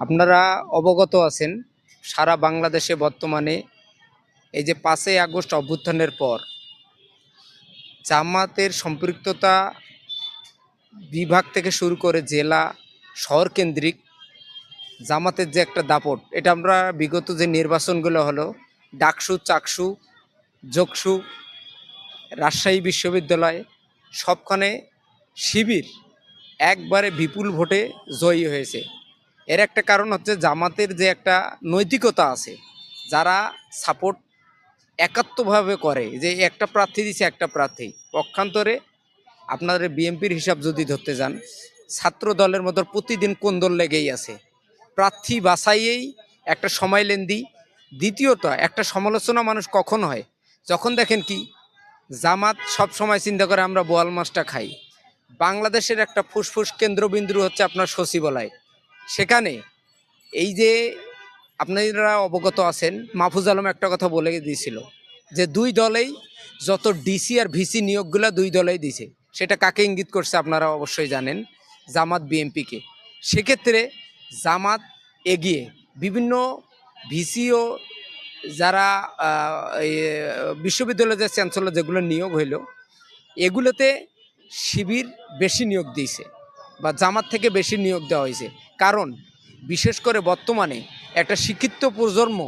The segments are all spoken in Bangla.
আপনারা অবগত আছেন, সারা বাংলাদেশে বর্তমানে এই যে পাঁচই আগস্ট অভ্যুত্থানের পর জামাতের সম্পৃক্ততা বিভাগ থেকে শুরু করে জেলা শহর কেন্দ্রিক জামাতের যে একটা দাপট, এটা আমরা বিগত যে নির্বাচনগুলো হলো, ডাকসু, চাকসু, যোগসু, রাজশাহী বিশ্ববিদ্যালয়, সবখানে শিবির একবারে বিপুল ভোটে জয়ী হয়েছে। এর একটা কারণ হচ্ছে জামাতের যে একটা নৈতিকতা আছে, যারা সাপোর্ট একাত্মভাবে করে, যে একটা প্রার্থী দিছে একটা প্রার্থী। পক্ষান্তরে আপনাদের বিএনপির হিসাব যদি ধরতে যান, ছাত্র দলের মতো প্রতিদিন কোন্দল লেগেই আছে। প্রার্থী বাছাইয়েই একটা সময় লেন্দি। দ্বিতীয়ত, একটা সমালোচনা মানুষ কখন হয়? যখন দেখেন কি, জামাত সব সময় চিন্তা করে আমরা বোয়াল মাছটা খাই। বাংলাদেশের একটা ফুসফুস কেন্দ্রবিন্দু হচ্ছে আপনার সচিবালয়। সেখানে এই যে আপনারা অবগত আছেন, মাহফুজ আলম একটা কথা বলে দিয়েছিল যে দুই দলেই যত ডিসি আর ভিসি নিয়োগগুলো দুই দলেই দিছে সেটা কাকে ইঙ্গিত করছে আপনারা অবশ্যই জানেন, জামাত বিএমপিকে সেক্ষেত্রে জামাত এগিয়ে বিভিন্ন ভিসিও যারা বিশ্ববিদ্যালয়ের যে চ্যান্সেলর যেগুলো নিয়োগ হইল, এগুলোতে শিবির বেশি নিয়োগ দিয়েছে বা জামাত থেকে বেশি নিয়োগ দেওয়া হয়েছে। কারণ বিশেষ করে বর্তমানে একটা শিক্ষিত প্রজন্ম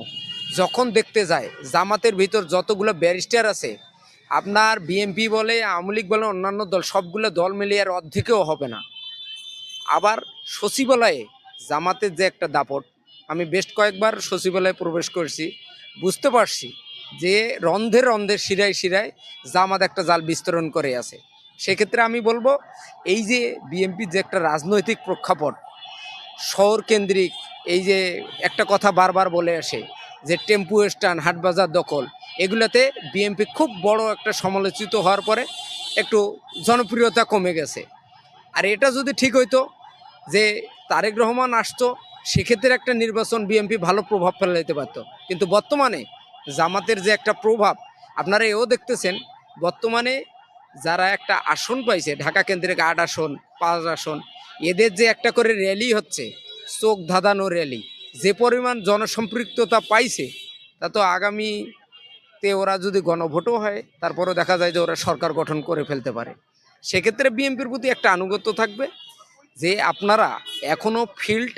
যখন দেখতে যায়, জামাতের ভিতর যতগুলো ব্যারিস্টার আছে, আপনার বিএমপি বলে, আওয়ামী লীগ বলে, অন্যান্য দল, সবগুলো দল মিলিয়ে আর অর্ধেকেও হবে না। আবার সচিবালয়ে জামাতের যে একটা দাপট, আমি বেশ কয়েকবার সচিবালয়ে প্রবেশ করছি, বুঝতে পারছি যে রন্ধে রন্ধে, শিরায় শিরায় জামাত একটা জাল বিস্তরণ করে আছে। সেক্ষেত্রে আমি বলব, এই যে বিএনপির যে একটা রাজনৈতিক প্রেক্ষাপট শহর কেন্দ্রিক এই যে একটা কথা বারবার বলে আসে যে টেম্পু স্ট্যান্ড, হাটবাজার দখল, এগুলোতে বিএনপি খুব বড় একটা সমালোচিত হওয়ার পরে একটু জনপ্রিয়তা কমে গেছে। আর এটা যদি ঠিক হইতো যে তারেক রহমান আসতো, সেক্ষেত্রে একটা নির্বাচন বিএনপি ভালো প্রভাব ফেলাইতে পারতো। কিন্তু বর্তমানে জামাতের যে একটা প্রভাব, আপনারা এও দেখতেছেন, বর্তমানে যারা একটা আসন পাইছে, ঢাকা কেন্দ্রিক আট আসন, পাঁচ আসন, এদের যে একটা করে র্যালি হচ্ছে, চোখ ধাঁধানো র্যালি যে পরিমাণ জনসম্পৃক্ততা পাইছে, তা তো আগামীতে ওরা যদি গণভোটও হয়, তারপরেও দেখা যায় যে ওরা সরকার গঠন করে ফেলতে পারে। সেক্ষেত্রে বিএনপির প্রতি একটা আনুগত্য থাকবে, যে আপনারা এখনও ফিল্ড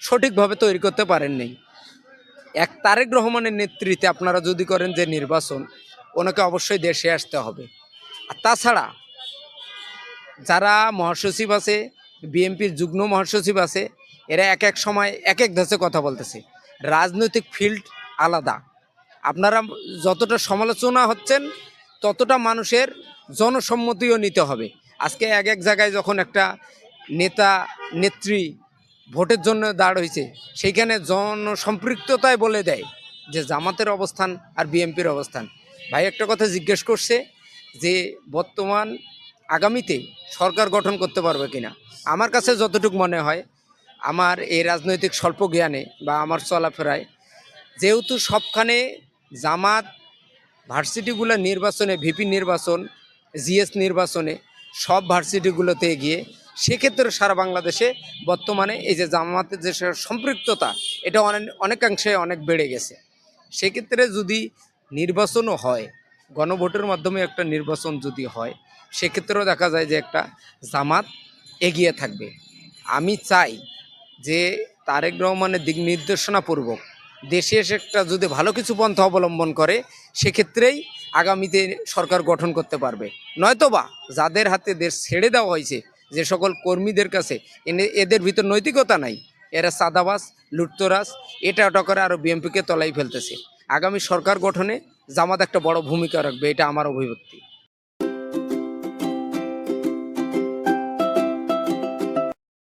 সঠিকভাবে তৈরি করতে পারেননি এক তারেক রহমানের নেতৃত্বে আপনারা যদি করেন যে নির্বাচন, ওনাকে অবশ্যই দেশে আসতে হবে। তাছাড়া যারা মহাসচিব আছে, বিএনপির যুগ্ম মহাসচিব আছে, এরা এক এক সময় এক এক ধাঁচে কথা বলতেছে। রাজনৈতিক ফিল্ড আলাদা। আপনারা যতটা সমালোচনা হচ্ছেন, ততটা মানুষের জনসম্মতিও নিতে হবে। আজকে এক এক জায়গায় যখন একটা নেতা, নেত্রী ভোটের জন্য দাঁড় হয়েছে, সেইখানে জনসম্পৃক্ততায় বলে দেয় যে জামাতের অবস্থান আর বিএনপির অবস্থান। ভাই একটা কথা জিজ্ঞেস করছে যে বর্তমান আগামীতে সরকার গঠন করতে পারবে কিনা। আমার কাছে যতটুকু মনে হয়, আমার এই রাজনৈতিক স্বল্প জ্ঞানে বা আমার চলাফেরায়, যেহেতু সবখানে জামাত, ভার্সিটিগুলো নির্বাচনে, ভিপি নির্বাচন, জিএস নির্বাচনে সব ভার্সিটিগুলোতে গিয়ে, সেক্ষেত্রে সারা বাংলাদেশে বর্তমানে এই যে জামাতের যে সম্পৃক্ততা, এটা অনেক অনেকাংশে অনেক বেড়ে গেছে। সেক্ষেত্রে যদি নির্বাচনও হয় গণভোটের মাধ্যমে একটা নির্বাচন যদি হয়, সেক্ষেত্রেও দেখা যায় যে একটা জামাত এগিয়ে থাকবে। আমি চাই যে তারেক রহমানের দিক নির্দেশনাপূর্বক দেশে এসে একটা যদি ভালো কিছু পন্থা অবলম্বন করে, সেক্ষেত্রেই আগামীতে সরকার গঠন করতে পারবে। নয়তোবা যাদের হাতে দেশ ছেড়ে দেওয়া হয়েছে, যে সকল কর্মীদের কাছে এনে- এদের ভিতর নৈতিকতা নাই, এরা সাদাবাস লুটতরাজ এটা ওটা করে আরও বিএনপিকে তলাই ফেলতেছে। আগামী সরকার গঠনে জামাত একটা বড় ভূমিকা রাখবে এটা আমার অভিব্যক্তি।